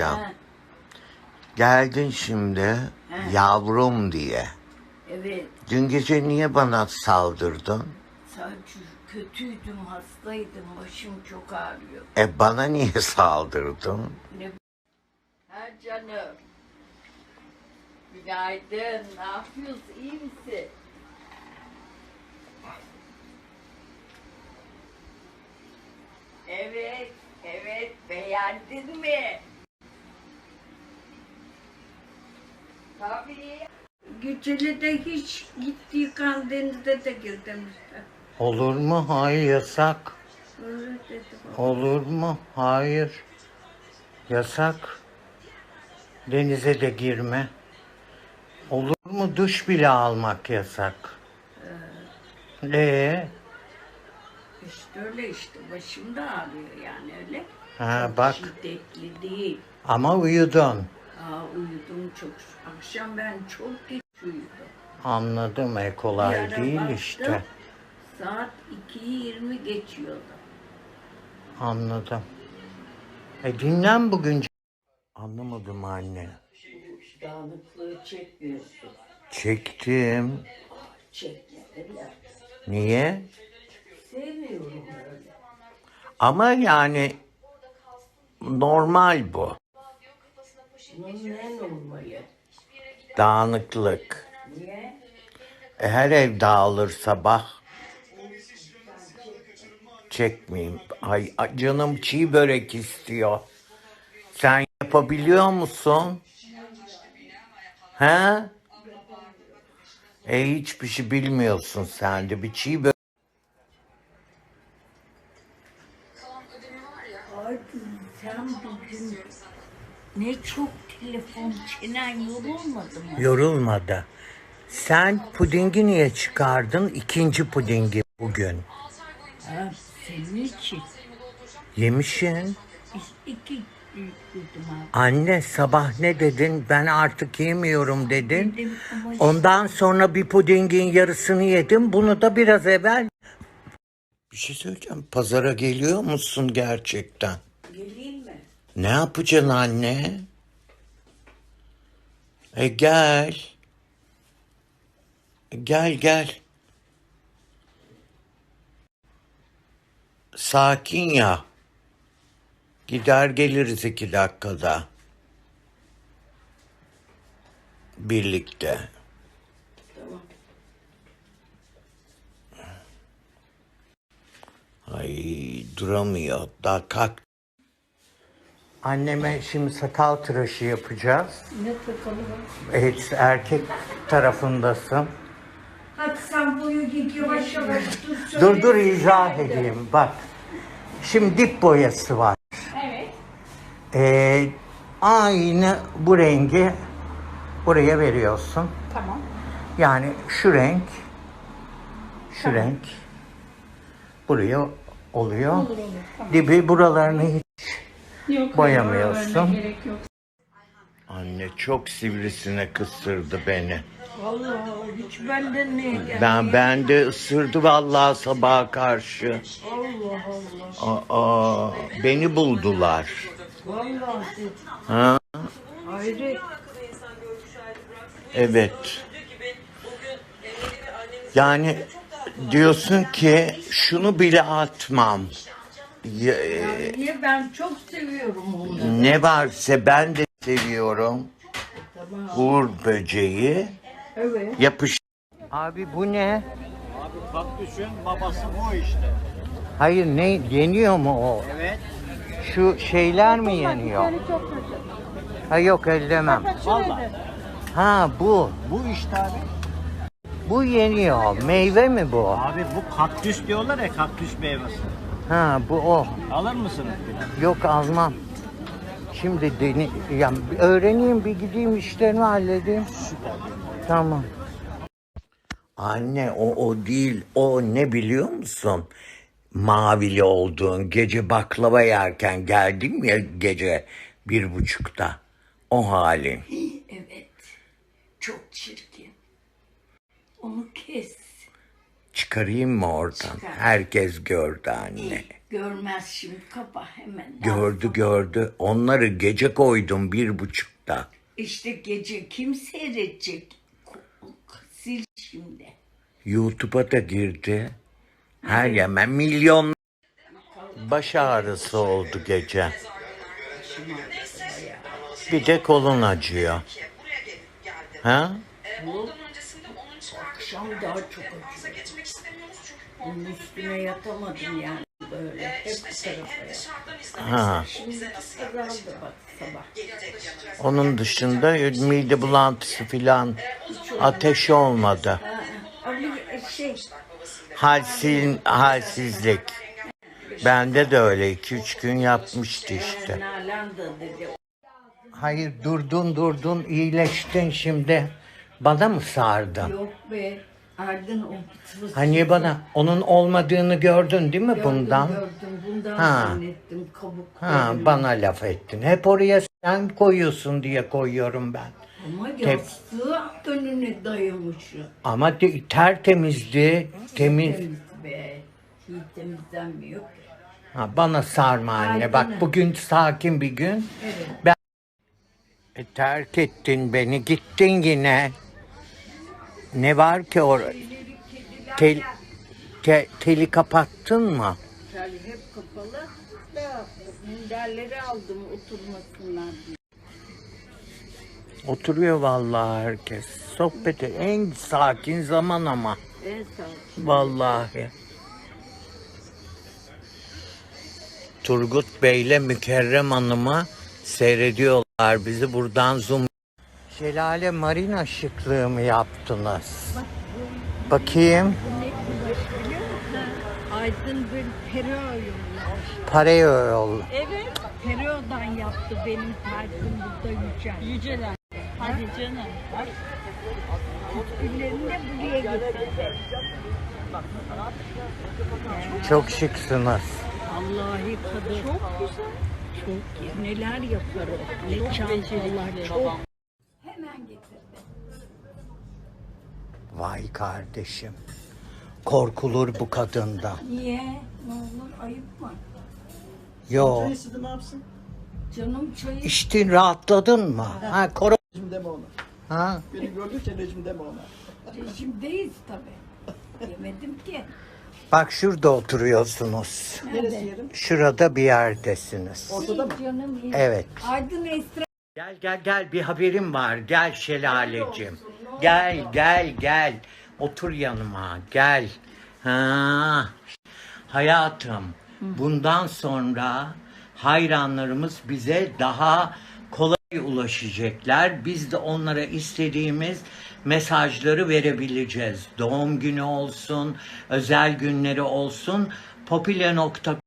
Ha, Geldin şimdi yavrum diye. evet. Dün gece niye bana saldırdın? Sadece kötüydüm, hastaydım. Başım çok ağrıyor. E bana niye saldırdın? Ne... Ha canım. Günaydın. Ne yapıyorsun? İyi misin? Evet, evet. Beğendin mi? Tabii. Güceli de hiç gittiği kan denizde de gir demişler. Olur mu? Hayır yasak. Öyle dedi baba. Olur mu? Hayır. Yasak. Denize de girme. Olur mu? Duş bile almak yasak. Ee, İşte öyle işte. Başım da ağrıyor yani öyle. ha bak Şiddetli değil. ama uyudun. Çok. Akşam ben çok geç uyudum. Anladım e kolay ara değil baktım, işte. Saat 2'yi 20 geçiyordu. Anladım. E dinlen bugün. Anlamadım anne. Dağınıklığı çekmiyorsun. Çektim. Çekmediler. Niye? Sevmiyorum öyle. Ama yani normal bu. Bunun ne normali? Dağınıklık. Niye? E, her ev dağılır sabah. Çekmeyeyim. Ay ay, canım çiğ börek istiyor. Sen yapabiliyor musun? He? E hiçbir şey bilmiyorsun sen de. Bir çiğ börek. Ay sen bugün ne çok telefon çenen yorulmadı mı? Yorulmadı. Sen pudingi niye çıkardın? İkinci pudingi bugün. Ha, senin için. Yemişin. Biz iki. Anne sabah ne dedin? Ben artık yemiyorum dedin. Dedim Ondan sonra bir pudingin yarısını yedim. Bunu da biraz evvel. Bir şey söyleyeceğim. Pazara geliyor musun gerçekten? geleyim mi? Ne yapacaksın anne? E gel. E, Gel gel. Sakin ya. Gider geliriz iki dakikada. Birlikte. Tamam. Ay duramıyor. Daha kalk. Anneme şimdi sakal tıraşı yapacağız. Ne takalım? Evet, erkek tarafındasın. Hadi sen boyu git yavaş yavaş dur. Dur dur izah edeyim. Bak. Şimdi dip boyası var. Evet. Ee, aynı bu rengi buraya veriyorsun. Tamam. Yani şu renk, şu renk buraya oluyor. Dibi buralarını hiç Yok, Boyamıyorsun. gerek yok. Anne çok sivrisine kısırdı beni. Vallahi hiç benden ne geldi? Ben ben de ısırdı vallahi sabaha karşı. Allah Allah. Aa, beni buldular. Vallahi. Ha? Hayret. Evet. Yani diyorsun ki şunu bile atmam. Ya, e, Niye ben çok seviyorum onu. ne varsa ben de seviyorum. Tamam. Uğur böceği. Evet. Yapış. Abi bu ne? Abi kaktüsün babası o işte. Hayır ne yeniyor mu o? Evet. Şu şeyler mi yeniyor? Çok kötü. Ha yok ellemem. Vallahi. Ha bu. Bu işte abi. Bu yeniyor. Meyve mi bu? Abi bu kaktüs diyorlar ya kaktüs meyvesi. Ha bu o. Alır mısınız? Yok almam. Şimdi deni, ya bir öğreneyim bir gideyim işlerimi halledeyim. Tamam. Anne o o değil. O ne biliyor musun? Mavili olduğun gece baklava yerken geldim ya gece bir buçukta. O halin. Evet. Çok çirkin. Onu kes. Çıkarayım mı oradan? Çıkar. Herkes gördü anne. İyi, görmez şimdi kapa hemen. Gördü gördü. Onları gece koydum bir buçukta. İşte gece kim seyredecek? Sil şimdi. YouTube'a da girdi. Her yemen milyon baş ağrısı oldu gece. Bir de kolun acıyor. Ha? Akşam daha çok acıyor. Bunun üstüne yatamadım yani böyle. Hep bu tarafa ya. Ha. Şimdi azaldı bak sabah. Onun dışında mide bulantısı filan ateşi olmadı. Ali şey Halsil, halsizlik. Bende de öyle 2-3 gün yapmıştı işte. Nalan da dedi. Hayır durdun durdun iyileştin şimdi. Bana mı sardın? Yok be. Ardın o fıs Hani bana onun olmadığını gördün değil mi gördüm, bundan? Gördüm bundan Ha. zannettim kabuk. Ha dedim. bana laf ettin. Hep oraya sen koyuyorsun diye koyuyorum ben. Ama yastığı önüne dayamışım. Ama de- tertemizdi. Temiz. Temiz be. Hiç temizlenmiyor. Ha, bana sarma anne. Ay, Bak bugün sakin bir gün. Evet. Ben E, terk ettin beni. Gittin yine. Ne var ki orada? Tel, te- teli kapattın mı? Yani hep kapalı da minderleri aldım oturmasınlar diye. Oturuyor vallahi herkes. Sohbeti en sakin zaman ama. En sağ Vallahi. Turgut Bey'le Mükerrem Hanım'ı seyrediyorlar bizi buradan zoom. Şelale marina şıklığı mı yaptınız? Bakayım. Aydın bir pereo yollamış. Parayı yol. Evet. Pereo'dan yaptı benim tersim burada yücel. Yüceler. Hadi canım. Bak. Güllerini de buraya getirdi. Çok şıksınız. Vallahi kadın. Çok güzel. Çok. Neler yapar o. Ne çantalar çok. Hemen getirdi. Vay kardeşim. Korkulur bu kadında. Niye? Ne olur ayıp mı? Yo. Sizi ne yapsın? Canım çayı İçtin rahatladın mı? Ha, koro. Rejim deme ona. Ha? Beni gördükçe rejim deme ona. rejimdeyiz tabii. Yemedim ki. Bak şurada oturuyorsunuz. Neresi yerin? Şurada bir yerdesiniz. Ortada mı? Canım. Evet. Aydın Esra. Gel gel gel bir haberim var. Gel şelalecim. Gel gel gel. Otur yanıma gel. Ha. Hayatım bundan sonra hayranlarımız bize daha kolay ulaşacaklar. Biz de onlara istediğimiz mesajları verebileceğiz. Doğum günü olsun, özel günleri olsun. Popüler.com